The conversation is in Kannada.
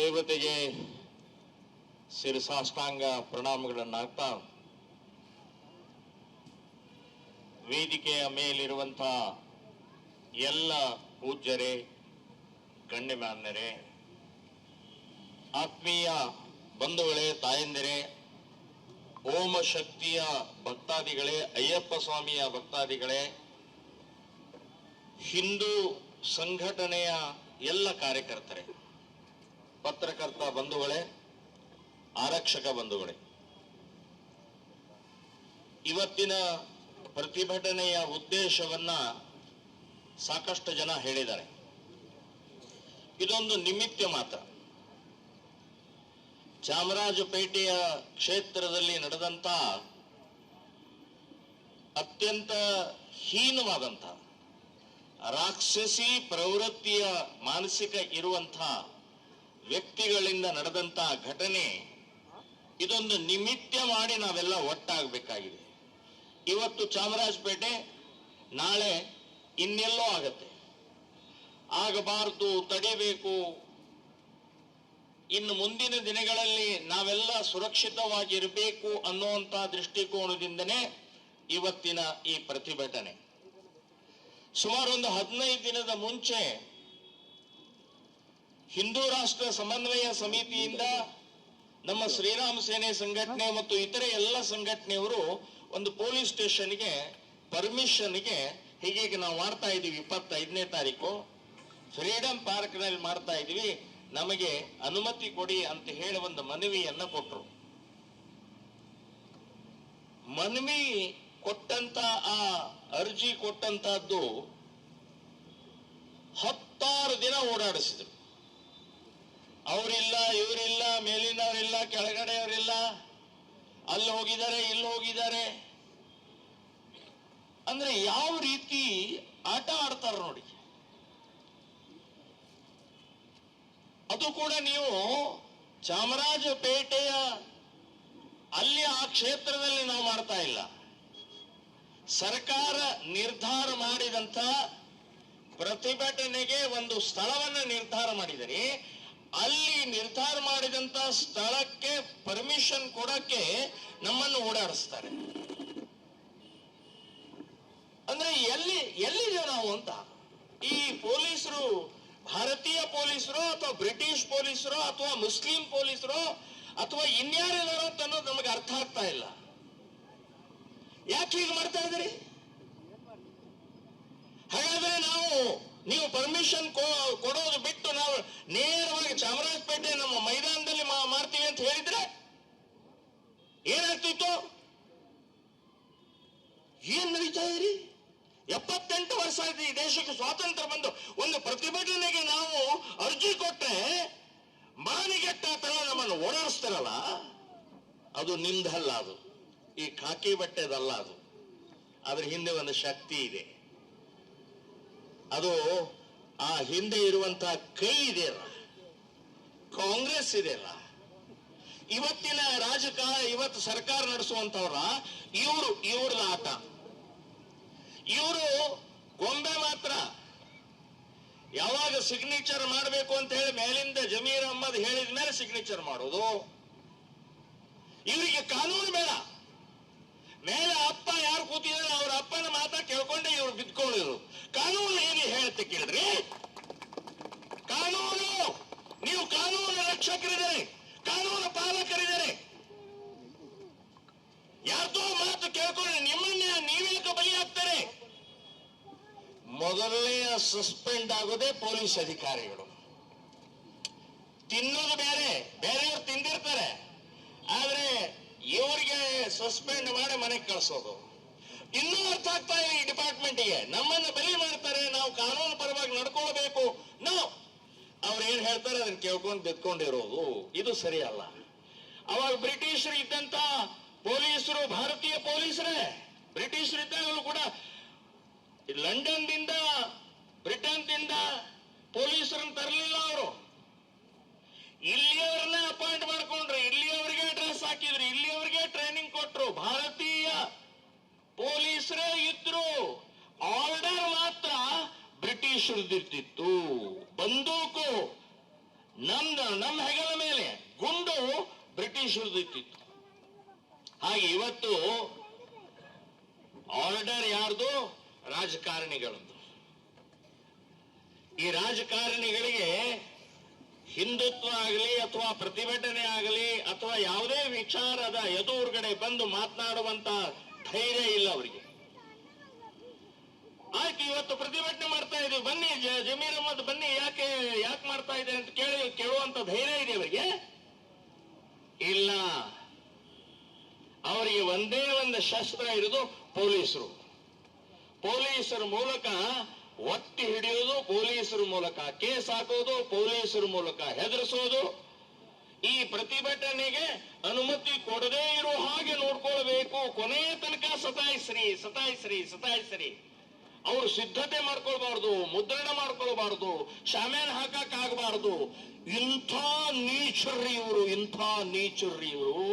ದೇವತೆಗೆ ಶಿರಸಾಷ್ಟಾಂಗ ಪ್ರಣಾಮಗಳನ್ನಾಗ್ತಾ ವೇದಿಕೆಯ ಮೇಲಿರುವಂಥ ಎಲ್ಲ ಪೂಜ್ಯರೇ, ಗಣ್ಯಮಾನ್ಯರೇ, ಆತ್ಮೀಯ ಬಂಧುಗಳೇ, ತಾಯಂದಿರೇ, ಓಮ ಶಕ್ತಿಯ ಭಕ್ತಾದಿಗಳೇ, ಅಯ್ಯಪ್ಪ ಸ್ವಾಮಿಯ ಭಕ್ತಾದಿಗಳೇ, ಹಿಂದೂ ಸಂಘಟನೆಯ ಎಲ್ಲ ಕಾರ್ಯಕರ್ತರೇ ಪತ್ರಕರ್ತ ಬಂಧುಗಳೇ, ಆರಕ್ಷಕ ಬಂಧುಗಳೇ. ಇವತ್ತಿನ ಪ್ರತಿಭಟನೆಯ ಉದ್ದೇಶವನ್ನ ಸಾಕಷ್ಟು ಜನ ಹೇಳಿದ್ದಾರೆ. ಇದೊಂದು ನಿಮಿತ್ತ ಮಾತ್ರ. ಚಾಮರಾಜಪೇಟೆಯ ಕ್ಷೇತ್ರದಲ್ಲಿ ನಡೆದಂತ ಅತ್ಯಂತ ಹೀನವಾದಂತ ರಾಕ್ಷಸಿ ಪ್ರವೃತ್ತಿಯ ಮಾನಸಿಕ ಇರುವಂಥ ವ್ಯಕ್ತಿಗಳಿಂದ ನಡೆದಂತಹ ಘಟನೆ, ಇದೊಂದು ನಿಮಿತ್ತ ಮಾಡಿ ನಾವೆಲ್ಲ ಒಟ್ಟಾಗಬೇಕಾಗಿದೆ. ಇವತ್ತು ಚಾಮರಾಜಪೇಟೆ ನಾಳೆ ಇನ್ನೆಲ್ಲೋ ಆಗತ್ತೆ. ಆಗಬಾರದು, ತಡಿಬೇಕು. ಇನ್ನು ಮುಂದಿನ ದಿನಗಳಲ್ಲಿ ನಾವೆಲ್ಲ ಸುರಕ್ಷಿತವಾಗಿರಬೇಕು ಅನ್ನುವಂಥ ದೃಷ್ಟಿಕೋನದಿಂದನೇ ಇವತ್ತಿನ ಈ ಪ್ರತಿಭಟನೆ. ಸುಮಾರು ಒಂದು ಹದಿನೈದು ದಿನದ ಮುಂಚೆ ಹಿಂದೂ ರಾಷ್ಟ್ರ ಸಮನ್ವಯ ಸಮಿತಿಯಿಂದ ನಮ್ಮ ಶ್ರೀರಾಮ ಸೇನೆ ಸಂಘಟನೆ ಮತ್ತು ಇತರೆ ಎಲ್ಲ ಸಂಘಟನೆಯವರು ಒಂದು ಪೊಲೀಸ್ ಸ್ಟೇಷನ್ಗೆ ಪರ್ಮಿಷನ್ಗೆ ಹೀಗೀಗ ನಾವು ಮಾಡ್ತಾ ಇದೀವಿ ಇಪ್ಪತ್ತೈದನೇ ತಾರೀಕು. ಫ್ರೀಡಂ ಪಾರ್ಕ್ನಲ್ಲಿ ಮಾಡ್ತಾ ಇದೀವಿ ನಮಗೆ ಅನುಮತಿ ಕೊಡಿ ಅಂತ ಹೇಳಿ ಒಂದು ಮನವಿಯನ್ನ ಕೊಟ್ಟರು ಮನವಿ ಕೊಟ್ಟಂತ ಆ ಅರ್ಜಿ ಕೊಟ್ಟಂತಹದ್ದು ಹತ್ತಾರು ದಿನ ಓಡಾಡಿಸಿದ್ರು. ಅವರಿಲ್ಲ, ಇವರಿಲ್ಲ, ಮೇಲಿನವರಿಲ್ಲ, ಕೆಳಗಡೆಯವರಿಲ್ಲ. ಅಲ್ಲಿ ಹೋಗಿದ್ದಾರೆ, ಇಲ್ಲಿ ಹೋಗಿದ್ದಾರೆ. ಅಂದ್ರೆ ಯಾವ ರೀತಿ ಆಟ ಆಡ್ತಾರ ನೋಡಿ. ಅದು ಕೂಡ ನೀವು ಚಾಮರಾಜಪೇಟೆಯ ಅಲ್ಲಿ ಆ ಕ್ಷೇತ್ರದಲ್ಲಿ ನಾವು ಮಾಡ್ತಾ ಇಲ್ಲ. ಸರ್ಕಾರ ನಿರ್ಧಾರ ಮಾಡಿದಂತ ಪ್ರತಿಭಟನೆಗೆ ಒಂದು ಸ್ಥಳವನ್ನು ನಿರ್ಧಾರ ಮಾಡಿದರೆ ಅಲ್ಲಿ ನಿರ್ಧಾರ ಮಾಡಿದಂತ ಸ್ಥಳಕ್ಕೆ ಪರ್ಮಿಷನ್ ಕೊಡಕ್ಕೆ ನಮ್ಮನ್ನು ಓಡಾಡಿಸ್ತಾರೆ. ಅಂದ್ರೆ ಎಲ್ಲಿ ಎಲ್ಲಿದೆ ನಾವು ಅಂತ? ಈ ಪೊಲೀಸರು, ಭಾರತೀಯ ಪೊಲೀಸರು ಅಥವಾ ಬ್ರಿಟಿಷ್ ಪೊಲೀಸರು ಅಥವಾ ಮುಸ್ಲಿಂ ಪೊಲೀಸರು ಅಥವಾ ಇನ್ಯಾರಿದಾರೋ ಅಂತ ಅನ್ನೋದು ನಮಗೆ ಅರ್ಥ ಆಗ್ತಾ ಇಲ್ಲ. ಯಾಕೆ ಹೀಗೆ ಮಾಡ್ತಾ ಇದ್ರಿ ಹಾಗಾದ್ರೆ ನಾವು, ನೀವು ಪರ್ಮಿಷನ್ ಕೊಡೋದು ಬಿಟ್ಟು ನಾವು ನೇರವಾಗಿ ಚಾಮರಾಜಪೇಟೆ ನಮ್ಮ ಮೈದಾನದಲ್ಲಿ ಮಾಡ್ತೀವಿ ಅಂತ ಹೇಳಿದ್ರೆ ಏನಾಗ್ತಿತ್ತು? ಏನ್ ನಡೀತಾ ಇದ್ರಿ ಎಪ್ಪತ್ತೆಂಟು ವರ್ಷ ಆಯ್ತು ಈ ದೇಶಕ್ಕೆ ಸ್ವಾತಂತ್ರ್ಯ ಬಂದು ಒಂದು ಪ್ರತಿಭಟನೆಗೆ ನಾವು ಅರ್ಜಿ ಕೊಟ್ಟೆ ಮಾನಿಗೆಟ್ಟ ತರ ನಮ್ಮನ್ನು ಓಡಾಡಿಸ್ತಾರಲ್ಲ, ಅದು ನಿಮ್ದಲ್ಲ ಅದು. ಈ ಖಾಕಿ ಬಟ್ಟೆದಲ್ಲ ಅದು. ಅದ್ರ ಹಿಂದೆ ಒಂದು ಶಕ್ತಿ ಇದೆ. ಅದು ಆ ಹಿಂದೆ ಇರುವಂತಹ ಕೈ ಇದೆಯಲ್ಲ, ಕಾಂಗ್ರೆಸ್ ಇದೆಯಲ್ಲ, ಇವತ್ತಿನ ರಾಜಕಾರಣ, ಇವತ್ತು ಸರ್ಕಾರ ನಡೆಸುವಂತವ್ರ ಇವರು ಇವ್ರ ಆಟ. ಇವರು ಗೊಂಬೆ ಮಾತ್ರ. ಯಾವಾಗ ಸಿಗ್ನೇಚರ್ ಮಾಡಬೇಕು ಅಂತ ಹೇಳಿ ಮೇಲಿಂದ ಜಮೀರ್ ಅಹಮ್ಮದ್ ಹೇಳಿದ ಮೇಲೆ ಸಿಗ್ನೇಚರ್ ಮಾಡೋದು. ಇವರಿಗೆ ಕಾನೂನು ಬೇಡ ಮೇಲೆ ಅಪ್ಪ ಯಾರು ಕೂತಿದ್ದಾರೆ ಅವ್ರ ಅಪ್ಪನ ಮಾತಾ ಕೇಳ್ಕೊಂಡೆ ಇವ್ರು ಬಿದ್ಕೊಂಡಿರು ಕಾನೂನು ಹೇಗೆ ಹೇಳುತ್ತೆ ಕೇಳ್ರಿ ಕಾನೂನು ನೀವು ರಕ್ಷಕರಿದ್ದಾರೆ ಕಾನೂನು ಪಾಲಕರಿದ್ದಾರೆ. ಯಾರ್ದೋ ಮಾತು ಕೇಳ್ಕೊಂಡು ನಿಮ್ಮನ್ನ ನೀವೇಕ ಬಲಿಯಾಗ್ತಾರೆ. ಮೊದಲನೆಯ ಸಸ್ಪೆಂಡ್ ಆಗೋದೇ ಪೊಲೀಸ್ ಅಧಿಕಾರಿಗಳು. ತಿನ್ನೋದು ಬೇರೆ, ಬೇರೆಯವ್ರು ತಿಂದಿರ್ತಾರೆ. ಆದ್ರೆ ಇವರಿಗೆ ಸಸ್ಪೆಂಡ್ ಮಾಡಿ ಮನೆಗೆ ಕಳಿಸೋದು. ಇನ್ನೂ ಅರ್ಥ ಆಗ್ತಾ ಇಲ್ಲ ಈ ಡಿಪಾರ್ಟ್ಮೆಂಟ್ಗೆ. ನಮ್ಮನ್ನ ಬಲಿ ಮಾಡ್ತಾರೆ ನಾವು ಕಾನೂನು ಪರವಾಗಿ ನಡ್ಕೊಳ್ಬೇಕು ನಾವು ಅವ್ರು ಏನ್ ಹೇಳ್ತಾರೆ? ಅದನ್ನ ಕೇಳ್ಕೊಂಡು ಬಿದ್ಕೊಂಡಿರೋದು ಇದು ಸರಿಯಲ್ಲ. ಅವಾಗ ಬ್ರಿಟಿಷರು ಇದ್ದಂತ ಪೊಲೀಸರು ಭಾರತೀಯ ಪೊಲೀಸರೇ ಬ್ರಿಟಿಷರು ಇದ್ದಾಗಲೂ ಕೂಡ ಲಂಡನ್ದಿಂದ, ಬ್ರಿಟನ್ದಿಂದ ಪೊಲೀಸರನ್ನ ತರಲಿಲ್ಲ ಅವರು. ಇಲ್ಲಿಯವ್ರನ್ನ ಅಪಾಯಿಂಟ್ ಮಾಡ್ಕೊಂಡ್ರು. ಇಲ್ಲಿಯವರಿಗೆ ಡ್ರೆಸ್ ಹಾಕಿದ್ರು. ಇಲ್ಲಿಯವರಿಗೆ ಟ್ರೈನಿಂಗ್ ಕೊಟ್ರು. ಭಾರತೀಯ ಪೊಲೀಸರೇ ಇದ್ರು. ಆರ್ಡರ್ ಮಾತ್ರ ಬ್ರಿಟಿಷರದಿರ್ತಿತ್ತು ಬಂದೂಕು ನಮ್ದು ನಮ್ಮ ಹೆಗಲ ಮೇಲೆ ಗುಂಡು ಬ್ರಿಟಿಷರದ್ದು ಇಟ್ಟಿತ್ತು. ಹಾಗೆ ಇವತ್ತು ಆರ್ಡರ್ ಯಾರ್ದು? ರಾಜಕಾರಣಿಗಳದ್ದು. ಈ ರಾಜಕಾರಣಿಗಳಿಗೆ ಹಿಂದುತ್ವ ಆಗಲಿ ಅಥವಾ ಪ್ರತಿಭಟನೆ ಆಗಲಿ ಅಥವಾ ಯಾವುದೇ ವಿಚಾರದ ಎದುರುಗಡೆ ಬಂದು ಮಾತನಾಡುವಂತ ಧೈರ್ಯ ಇಲ್ಲ ಅವರಿಗೆ ಆಯ್ತು ಇವತ್ತು ಪ್ರತಿಭಟನೆ ಮಾಡ್ತಾ ಇದೀವಿ ಬನ್ನಿ ಜ- ಜಮೀರ್ ಅಹಮದ್ ಬನ್ನಿ ಯಾಕೆ ಮಾಡ್ತಾ ಇದೆ ಅಂತ ಕೇಳಿ, ಕೇಳುವಂತ ಧೈರ್ಯ ಇದೆ ಅವರಿಗೆ? ಇಲ್ಲ. ಅವರಿಗೆ ಒಂದೇ ಒಂದು ಶಸ್ತ್ರ ಇರೋದು ಪೊಲೀಸರು. ಪೊಲೀಸರ ಮೂಲಕ ಒತ್ತಿ ಹಿಡಿಯೋದು, ಪೊಲೀಸರ ಮೂಲಕ ಕೇಸ್ ಹಾಕೋದು, ಪೊಲೀಸರ ಮೂಲಕ ಹೆದರಿಸೋದು. ಈ ಪ್ರತಿಭಟನೆಗೆ ಅನುಮತಿ ಕೊಡದೇ ಇರೋ ಹಾಗೆ ನೋಡ್ಕೊಳ್ಬೇಕು. ಕೊನೆಯ ತನಕ ಸತಾಯಿಸ್ರಿ ಸತಾಯಿಸ್ರಿ ಸತಾಯಿಸ್ರಿ. ಅವರು ಸಿದ್ಧತೆ ಮಾಡ್ಕೊಳ್ಬಾರ್ದು ಮುದ್ರಣ ಮಾಡ್ಕೊಳ್ಬಾರ್ದು ಶಾಮೇನ್ ಹಾಕಕ್ ಆಗಬಾರ್ದು. ಇಂಥ ನೀಚರ್ರಿ ಇವರು ಇಂಥ ನೀಚರ್ರಿ ಇವರು.